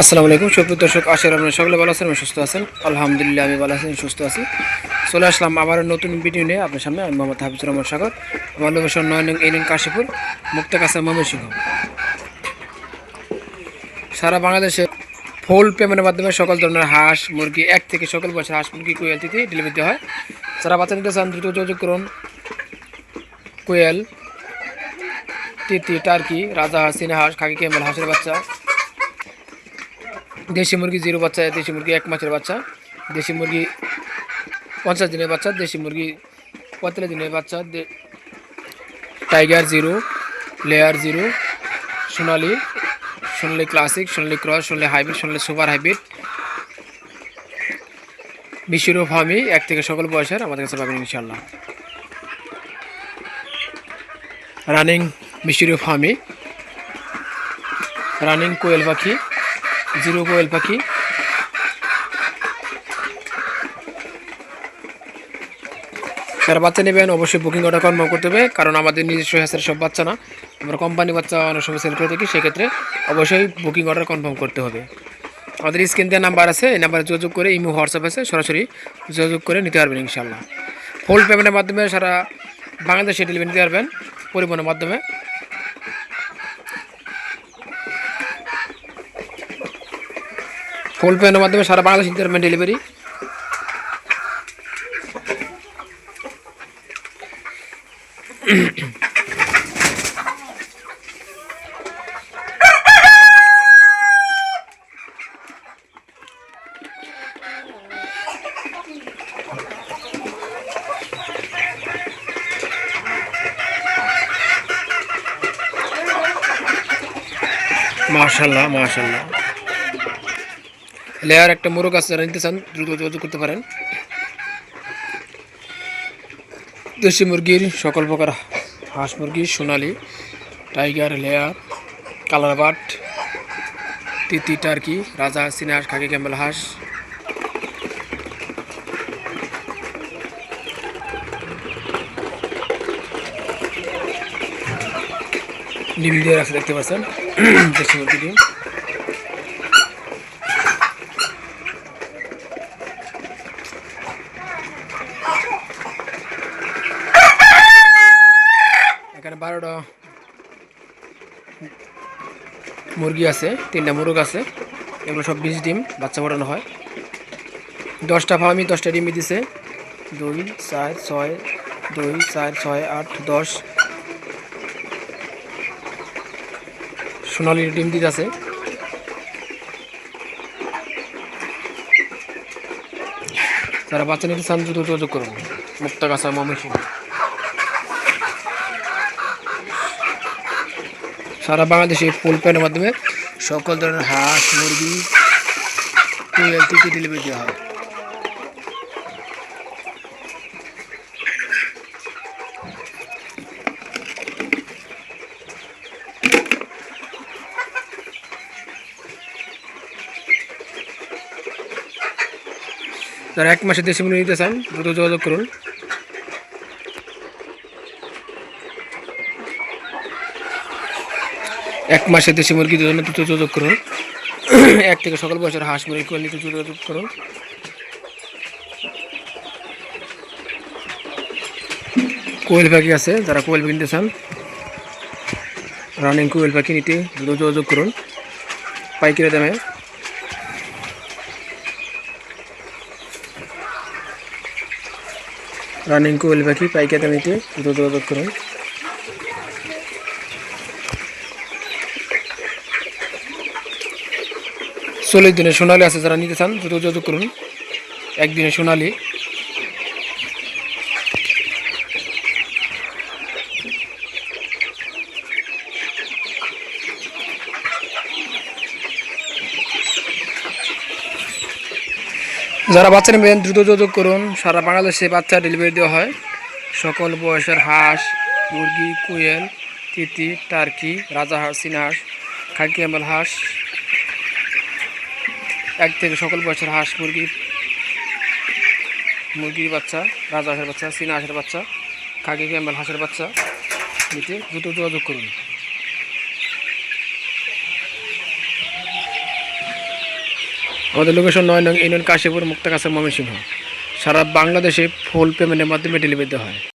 আসসালামু আলাইকুম। সুপ্রিয় দর্শক, আশা করি আপনারা সকলে ভালো আছেন সুস্থ আছেন। আলহামদুলিল্লাহ, আমি ভালো আছি সুস্থ আছি। চলে আসলাম আবার নতুন ভিডিও নিয়ে আপনার সামনে। আমি মোহাম্মদ হাফিজুর রহমান সাগর, আমার লোকেশন নয় নং ইউনিয়ন কাশীপুর, মুক্ত কাছা ময়মনসিংহ। সারা বাংলাদেশে ফুল পেমেন্টের মাধ্যমে সকল ধরনের হাঁস, মুরগি, এক থেকে সকল বছর হাঁস, মুরগি, কোয়েল তিথি ডেলিভারি দেওয়া হয়। যারা বাচ্চা নিতে চান, দ্রুত যোগাযোগ করুন। কোয়েল তিতি টার্কি, রাজা হাঁস, চীনা হাঁস, খাকি কেমল হাঁসের বাচ্চা। দেশি মুরগি জিরো বাচ্চা, দেশি মুরগি এক মাসের বাচ্চা, দেশি মুরগি পঞ্চাশ দিনের বাচ্চা, দেশি মুরগি পঁয়তাল্লিশ দিনের বাচ্চা টাইগার জিরো, লেয়ার জিরো, সোনালি সোনালি ক্লাসিক, সোনালি ক্রস, সোনালি হাইব্রিড, সোনালি সুপার হাইব্রিড, বিশ্বরূপ হামি এক থেকে সকল বয়সের আমাদের কাছে পাবেন ইনশাল্লাহ রানিং বিশ্বরূপ হামি রানিং কোয়েল পাখি জিরো কোয়েল পাখি। যারা বাচ্চা নেবেন, অবশ্যই বুকিং অর্ডার কনফার্ম করতে হবে, কারণ আমাদের নিজস্ব হ্যাসের সব বাচ্চা না। আমরা কোম্পানি বাচ্চা অনেক সময় সেল করে থাকি, সেক্ষেত্রে অবশ্যই বুকিং অর্ডার কনফার্ম করতে হবে। আমাদের স্ক্রিন দেওয়ার নাম্বার আছে, এই নাম্বারে যোগাযোগ করে, ইমো, হোয়াটসঅ্যাপ আছে, সরাসরি যোগাযোগ করে নিতে পারবেন ইনশাল্লাহ ফুল পেমেন্টের মাধ্যমে সারা বাংলাদেশে ডেলিভারি নিতে পারবেন, পরিবহনের মাধ্যমে। ফুল পেমেন্টের মাধ্যমে সারা বাংলাদেশ নিতে ডেলিভারি মাশাল্লাহ মাশাল্লাহ লেয়ার একটা মোরগ আছে, যারা নিতে চান, দ্রুত যোগাযোগ করতে পারেন। দেশি মুরগির সকল প্রকার হাঁস মুরগি, সোনালি, টাইগার, লেয়ার, কালার বাট, তিতি, টার্কি, রাজা চীনা হাঁস, খাকি, ক্যাম্বেল হাঁস। ডিম দিয়ে রাখছে দেখতে পাচ্ছেন, দেশি মুরগি বারোটা মুরগি আছে, তিনটা মুরগ আছে, এগুলো সব বিশ ডিম, বাচ্চা ফোটানো হয়। দশটা ফার্মি, দশটা ডিমই দিছে। দুই, চার, ছয়, দুই, চার, ছয়, আট, দশ। সোনালির ডিম দিতে আছে তারা বাচ্চা নিতে চান, দ্রুত যোগাযোগ করুন। মুক্তা কাঁচা ময়মনসিংহ। সারা বাংলাদেশে ফুল প্যানের মাধ্যমে সকল ধরনের হাঁস, মুরগি কুয়েল থেকে ডেলিভারি দেওয়া হয়। যারা এক মাসে দেশি মুরগি নিতে চান, দ্রুত যোগাযোগ করুন। এক মাসে দেশি মুরগির জন্য দ্রুত যোগাযোগ করুন। এক থেকে সকল বছর হাঁস মুরগি নিতে যোগাযোগ করুন। কোয়েল পাখি আছে, যারা কোয়েল পাখি নিতে চান রানিং কোয়েল পাখি নিতে দ্রুত যোগাযোগ করুন। পাইকারি দামে। রানিং কোয়েল পাখি পাইকারি দামে দ্রুত যোগাযোগ করুন। চল্লিশ দিনে সোনালি আছে, যারা নিতে চান, দ্রুত যোগাযোগ করুন। একদিনে সোনালি। যারা বাচ্চা নেবেন, দ্রুত যোগাযোগ করুন। সারা বাংলাদেশে বাচ্চা ডেলিভারি দেওয়া হয়। সকল বয়সের হাঁস, মুরগি, কুয়েল, তিতি, টার্কি রাজা হাঁস চীনা হাঁস খাকি আমল হাঁস এক থেকে সকল বয়সের হাঁস মুরগি, মুরগির বাচ্চা, রাজা হাঁসের বাচ্চা চীনা হাঁসের বাচ্চা খাকি ক্যাম্বেল হাঁসের বাচ্চা নিতে দ্রুত যোগাযোগ করুন। আমাদের লোকেশন নয় নং ইউনিয়ন কাশীপুর, মুক্তাগাছা ময়মনসিংহ। সারা বাংলাদেশে ফুল পেমেন্টের মাধ্যমে ডেলিভারি হয়।